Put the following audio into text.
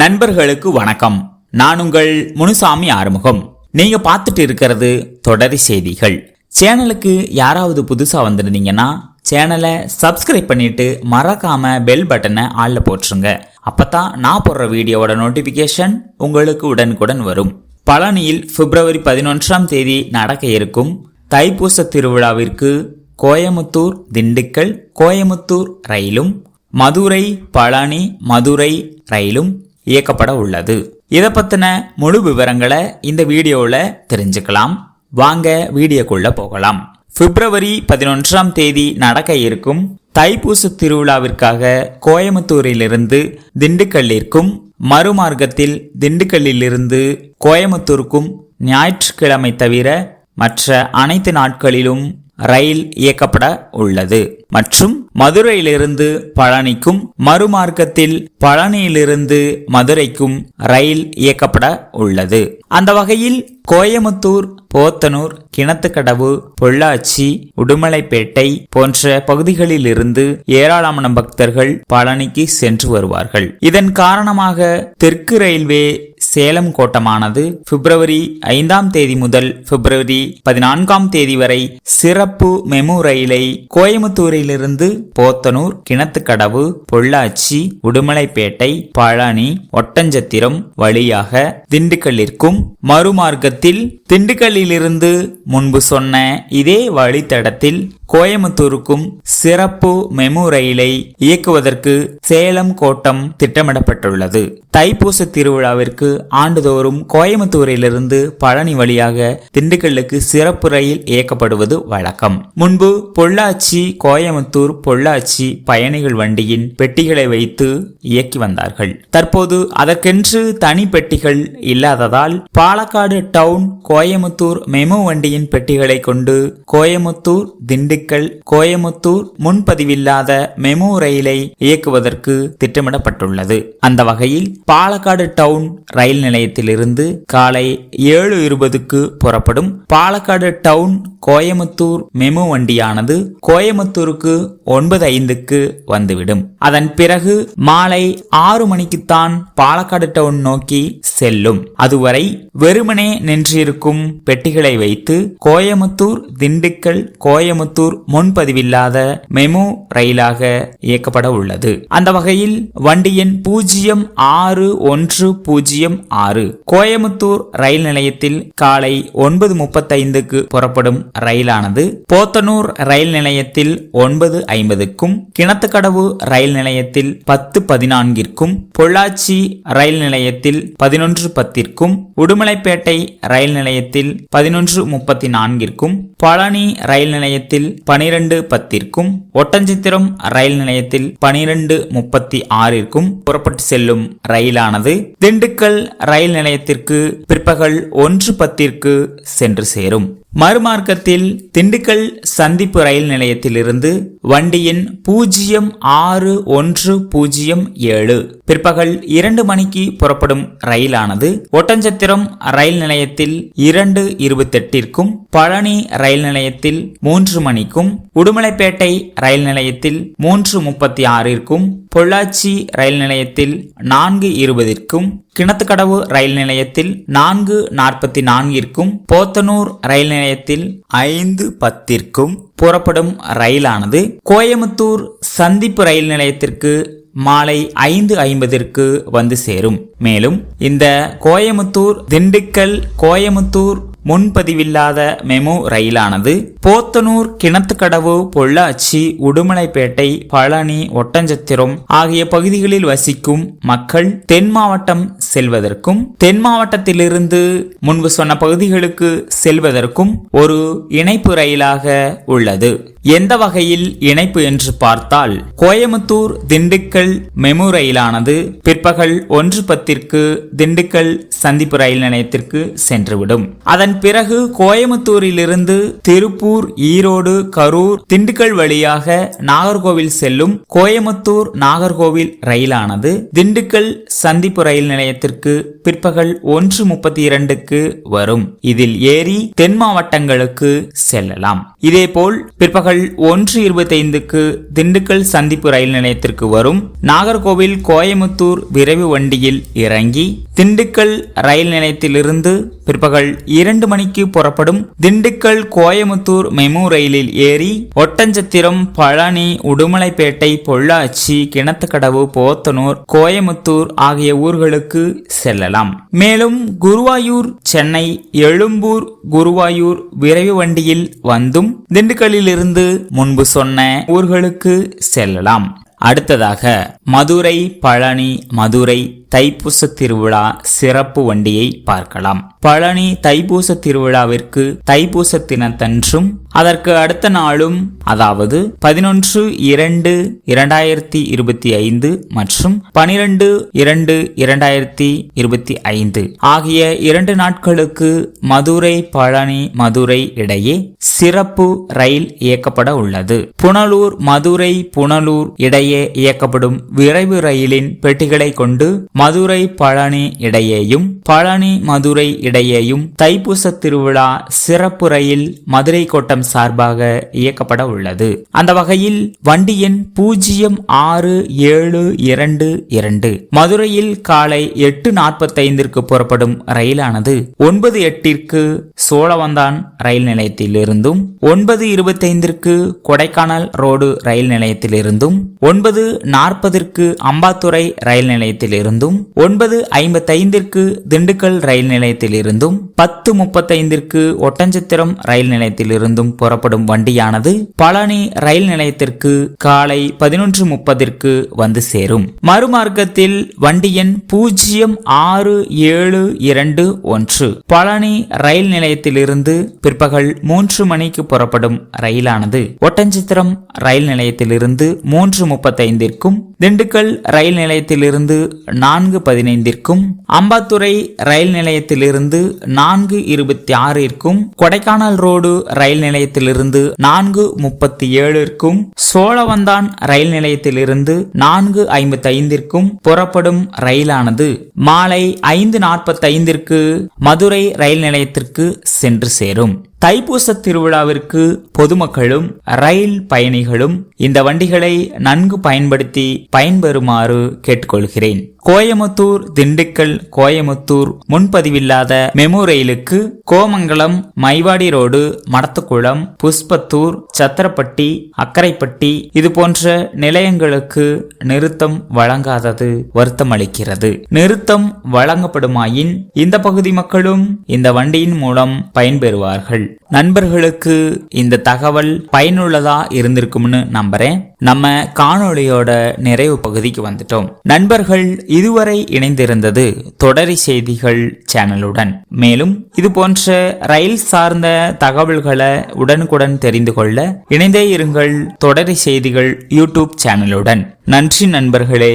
நண்பர்களுக்கு வணக்கம். நான் உங்கள் முனுசாமி ஆறுமுகம். நீங்க பார்த்துட்டு இருக்கிறது தொடரி செய்திகள். சேனலுக்கு யாராவது புதுசா வந்திருந்தீங்கன்னா சேனலை சப்ஸ்கிரைப் பண்ணிட்டு மறக்காம பெல் பட்டனை ஆள்ல போட்டுருங்க. அப்பதான் நான் போடுற வீடியோவோட நோட்டிபிகேஷன் உங்களுக்கு உடனுக்குடன் வரும். பழனியில் பிப்ரவரி பதினொன்றாம் தேதி நடக்க இருக்கும் தைப்பூச திருவிழாவிற்கு கோயமுத்தூர் திண்டுக்கல் கோயமுத்தூர் ரயிலும் மதுரை பழனி மதுரை ரயிலும் இயக்கப்பட உள்ளது. இதை பத்தின முழு விவரங்களை இந்த வீடியோவில் தெரிஞ்சுக்கலாம். வாங்க வீடியோக்குள்ள போகலாம். பிப்ரவரி பதினொன்றாம் தேதி நடக்க இருக்கும் தைப்பூச திருவிழாவிற்காக கோயமுத்தூரிலிருந்து திண்டுக்கல்லிற்கும் மறுமார்க்கத்தில் திண்டுக்கல்லிலிருந்து கோயமுத்தூருக்கும் ஞாயிற்றுக்கிழமை தவிர மற்ற அனைத்து நாட்களிலும் ரயில் இயக்கப்பட உள்ளது. மற்றும் மதுரையிலிருந்து பழனிக்கும் மறுமார்க்கத்தில் பழனியிலிருந்து மதுரைக்கும் ரயில் இயக்கப்பட உள்ளது. அந்த வகையில் கோயமுத்தூர் போத்தனூர் கிணத்துக்கடவு பொள்ளாச்சி உடுமலைப்பேட்டை போன்ற பகுதிகளில் இருந்து ஏராளமான பக்தர்கள் பழனிக்கு சென்று வருவார்கள். இதன் காரணமாக தெற்கு ரயில்வே சேலம் கோட்டமானது பிப்ரவரி ஐந்தாம் தேதி முதல் பிப்ரவரி பதினான்காம் தேதி வரை சிறப்பு மெமு ரயிலை கோயமுத்தூரிலிருந்து போத்தனூர் கிணத்துக்கடவு பொள்ளாச்சி உடுமலைப்பேட்டை பழனி ஒட்டஞ்சத்திரம் வழியாக திண்டுக்கல்லிற்கும் மறுமார்க்கத்தில் திண்டுக்கல்லிலிருந்து முன்பு சொன்ன இதே வழித்தடத்தில் கோயமுத்தூருக்கும் சிறப்பு மெமு ரயிலை இயக்குவதற்கு சேலம் கோட்டம் திட்டமிடப்பட்டுள்ளது. தைப்பூச திருவிழாவிற்கு ஆண்டுதோறும் கோயமுத்தூரிலிருந்து பழனி வழியாக திண்டுக்கல்லுக்கு சிறப்பு ரயில் இயக்கப்படுவது வழக்கம். முன்பு பொள்ளாச்சி கோயமுத்தூர் பொள்ளாச்சி பயணிகள் வண்டியின் பெட்டிகளை வைத்து இயக்கி வந்தார்கள். தற்போது அதற்கென்று தனி பெட்டிகள் இல்லாததால் பாலக்காடு டவுன் கோயமுத்தூர் மெமு வண்டியின் பெட்டிகளை கொண்டு கோயமுத்தூர் திண்டுக்கல் கோயமுத்தூர் முன்பதிவில்லாத மெமு ரயிலை இயக்குவதற்கு திட்டமிடப்பட்டுள்ளது. அந்த வகையில் பாலக்காடு டவுன் ரயில் நிலையத்திலிருந்து காலை ஏழு இருபதுக்கு புறப்படும் பாலக்காடு டவுன் கோயமுத்தூர் மெமு வண்டியானது கோயமுத்தூருக்கு ஒன்பது ஐந்துக்கு வந்துவிடும். அதன் பிறகு மாலை ஆறு மணிக்குத்தான் பாலக்காடு டவுன் நோக்கி செல்லும். அதுவரை வெறுமனே நின்றிருக்கும் பெட்டிகளை வைத்து கோயமுத்தூர் திண்டுக்கல் கோயமுத்தூர் முன்பதிவில்லாத மெமு ரயிலாக இயக்கப்பட உள்ளது. அந்த வகையில் வண்டி எண் பூஜ்ஜியம் ஆறு ஒன்று பூஜ்ஜியம் ஆறு. கோயமுத்தூர் ரயில் நிலையத்தில் காலை ஒன்பது முப்பத்தைந்துக்கு புறப்படும் ரயிலானது போத்தனூர் ரயில் நிலையத்தில் ஒன்பது ஐம்பதுக்கும் கிணத்துக்கடவு ரயில் நிலையத்தில் பத்து பதினான்கிற்கும் பொள்ளாச்சி ரயில் நிலையத்தில் பதினொன்று பத்திற்கும் உடுமலைப்பேட்டை ரயில் நிலையத்தில் பதினொன்று முப்பத்தி நான்கிற்கும் பழனி ரயில் நிலையத்தில் பனிரெண்டு பத்திற்கும் ஒட்டஞ்சித்திரம் ரயில் நிலையத்தில் பனிரெண்டு முப்பத்தி ஆறிற்கும் புறப்பட்டு செல்லும் ரயிலானது திண்டுக்கல் ரயில் நிலையத்திற்கு பிற்பகல் ஒன்று பத்திற்கு சென்று சேரும். மறுமார்க்கத்தில் திண்டுக்கல் சந்திப்பு ரயில் நிலையத்திலிருந்து வண்டியின் பூஜ்ஜியம் ஆறு ஒன்று பூஜ்ஜியம் ஏழு. பிற்பகல் இரண்டு மணிக்கு புறப்படும் ரயிலானது ஒட்டஞ்சத்திரம் ரயில் நிலையத்தில் இரண்டு இருபத்தெட்டிற்கும் பழனி ரயில் நிலையத்தில் மூன்று மணிக்கும் உடுமலைப்பேட்டை ரயில் நிலையத்தில் மூன்று முப்பத்தி ஆறிற்கும் பொள்ளாச்சி ரயில் நிலையத்தில் நான்கு இருபதிற்கும் கிணத்துக்கடவு ரயில் நிலையத்தில் நான்கு நாற்பத்தி நான்கிற்கும் போத்தனூர் ரயில் நிலையத்தில் ஐந்து பத்திற்கும் புறப்படும் ரயிலானது கோயமுத்தூர் சந்திப்பு ரயில் நிலையத்திற்கு மாலை ஐந்து ஐம்பதிற்கு வந்து சேரும். மேலும் இந்த கோயமுத்தூர் திண்டுக்கல் கோயமுத்தூர் முன்பதிவில்லாத மெமு ரயிலானது போத்தனூர் கிணத்துக்கடவு பொள்ளாச்சி உடுமலைப்பேட்டை பழனி ஒட்டஞ்சத்திரம் ஆகிய பகுதிகளில் வசிக்கும் மக்கள் தென் மாவட்டம் செல்வதற்கும் தென் மாவட்டத்திலிருந்து முன்பு சொன்ன பகுதிகளுக்கு செல்வதற்கும் ஒரு இணைப்பு ரயிலாக உள்ளது. எந்த வகையில் இணைப்பு என்று பார்த்தால் கோயமுத்தூர் திண்டுக்கல் மெமு ரயிலானது பிற்பகல் ஒன்று பத்திற்கு திண்டுக்கல் சந்திப்பு ரயில் நிலையத்திற்கு சென்றுவிடும். அதன் பிறகு கோயமுத்தூரிலிருந்து திருப்பூர் ஈரோடு கரூர் திண்டுக்கல் வழியாக நாகர்கோவில் செல்லும் கோயமுத்தூர் நாகர்கோவில் ரயிலானது திண்டுக்கல் சந்திப்பு ரயில் நிலையத்திற்கு பிற்பகல் ஒன்று முப்பத்தி இரண்டுக்கு வரும். இதில் ஏறி தென் மாவட்டங்களுக்கு செல்லலாம். இதேபோல் பிற்பகல் பிற்பகல் ஒன்று இருபத்தைந்துக்கு திண்டுக்கல் சந்திப்பு ரயில் நிலையத்திற்கு வரும். நாகர்கோவில் கோயமுத்தூர் விரைவு வண்டியில் இறங்கி திண்டுக்கல் ரயில் நிலையத்திலிருந்து பிற்பகல் இரண்டு மணிக்கு புறப்படும் திண்டுக்கல் கோயமுத்தூர் மெமு ரயிலில் ஏறி ஒட்டஞ்சத்திரம் பழனி உடுமலைப்பேட்டை பொள்ளாச்சி கிணத்துக்கடவு போத்தனூர் கோயமுத்தூர் ஆகிய ஊர்களுக்கு செல்லலாம். மேலும் குருவாயூர் சென்னை எழும்பூர் குருவாயூர் விரைவு வண்டியில் வந்தும் திண்டுக்கல்லிலிருந்து முன்பு சொன்ன ஊர்களுக்கு செல்லலாம். அடுத்ததாக மதுரை பழனி மதுரை தைப்பூச திருவிழா சிறப்பு வண்டியை பார்க்கலாம். பழனி தைப்பூச திருவிழாவிற்கு தைப்பூச தினத்தன்றும் அதற்கு அடுத்த நாளும் அதாவது பதினொன்று இரண்டு இரண்டாயிரத்தி இருபத்தி ஐந்து மற்றும் பனிரெண்டு இரண்டு இரண்டாயிரத்தி இருபத்தி ஐந்து ஆகிய இரண்டு நாட்களுக்கு மதுரை பழனி மதுரை இடையே சிறப்பு ரயில் இயக்கப்பட உள்ளது. புனலூர் மதுரை புனலூர் இடையே இயக்கப்படும் விரைவு ரயிலின் பெட்டிகளை கொண்டு மதுரை பழனி இடையேயும் பழனி மதுரை இடையேயும் தைப்பூச திருவிழா சிறப்பு ரயில் மதுரை கோட்டம் சார்பாக இயக்கப்பட உள்ளது. அந்த வகையில் வண்டி எண் பூஜ்ஜியம் ஆறு ஏழு இரண்டு இரண்டு. மதுரையில் காலை எட்டு நாற்பத்தைந்திற்கு புறப்படும் ரயிலானது ஒன்பது எட்டிற்கு சோழவந்தான் ரயில் நிலையத்திலிருந்தும் ஒன்பது இருபத்தைந்திற்கு கொடைக்கானல் ரோடு ரயில் நிலையத்திலிருந்தும் ஒன்பது நாற்பதற்கு அம்பாத்துறை ரயில் நிலையத்திலிருந்தும் ஒன்பது ஐம்பத்தைந்திற்கு திண்டுக்கல் ரயில் நிலையத்திலிருந்தும் பத்து முப்பத்தைந்திற்கு ஒட்டஞ்சத்திரம் ரயில் நிலையத்திலிருந்தும் புறப்படும் வண்டியானது பழனி ரயில் நிலையத்திற்கு காலை பதினொன்று முப்பதிற்கு வந்து சேரும். மறுமார்க்கத்தில் வண்டி எண் பூஜ்ஜியம் ஆறு ஏழு இரண்டு ஒன்று. பழனி ரயில் நிலையத்திலிருந்து பிற்பகல் மூன்று மணிக்கு புறப்படும் ரயிலானது. ஒட்டஞ்சித்திரம் ரயில் நிலையத்திலிருந்து மூன்று முப்பத்தைந்திற்கும் திண்டுக்கல் ரயில் நிலையத்திலிருந்து நான்கு பதினைந்திற்கும் அம்பாத்துறை ரயில் நிலையத்திலிருந்து நான்கு இருபத்தி ஆறிற்கும் கொடைக்கானல் ரோடு ரயில் நிலையத்திலிருந்து நான்கு முப்பத்தி ஏழிற்கும் சோழவந்தான் ரயில் நிலையத்திலிருந்து நான்கு ஐம்பத்தி ஐந்திற்கும் புறப்படும் ரயிலானது மாலை ஐந்து நாற்பத்தைந்திற்கு மதுரை ரயில் நிலையத்திற்கு சென்று சேரும். தைப்பூச திருவிழாவிற்கு பொதுமக்களும் ரயில் பயணிகளும் இந்த வண்டிகளை நன்கு பயன்படுத்தி பயன்பெறுமாறு கேட்டுக்கொள்கிறேன். கோயமுத்தூர் திண்டுக்கல் கோயமுத்தூர் முன்பதிவில்லாத மெமு ரயிலுக்கு கோமங்கலம் மைவாடி ரோடு மடத்துக்குளம் புஷ்பத்தூர் சத்திரப்பட்டி அக்கரைப்பட்டி இது போன்ற நிலையங்களுக்கு நிறுத்தம் வழங்காதது வருத்தமளிக்கிறது. நிறுத்தம் வழங்கப்படுமாயின் இந்த பகுதி மக்களும் இந்த வண்டியின் மூலம் பயன்பெறுவார்கள். நண்பர்களுக்கு இந்த தகவல் பயனுள்ளதா இருந்திருக்கும்னு நம்புறேன். நம்ம காணொளியோட நிறைவு பகுதிக்கு வந்துட்டோம். நண்பர்கள் இதுவரை இணைந்திருந்தது தொடரி செய்திகள் சேனலுடன். மேலும் இது போன்ற ரயில் சார்ந்த தகவல்களை உடனுக்குடன் தெரிந்து கொள்ள இணைந்தே இருங்கள் தொடரி செய்திகள் யூடியூப் சேனலுடன். நன்றி நண்பர்களே.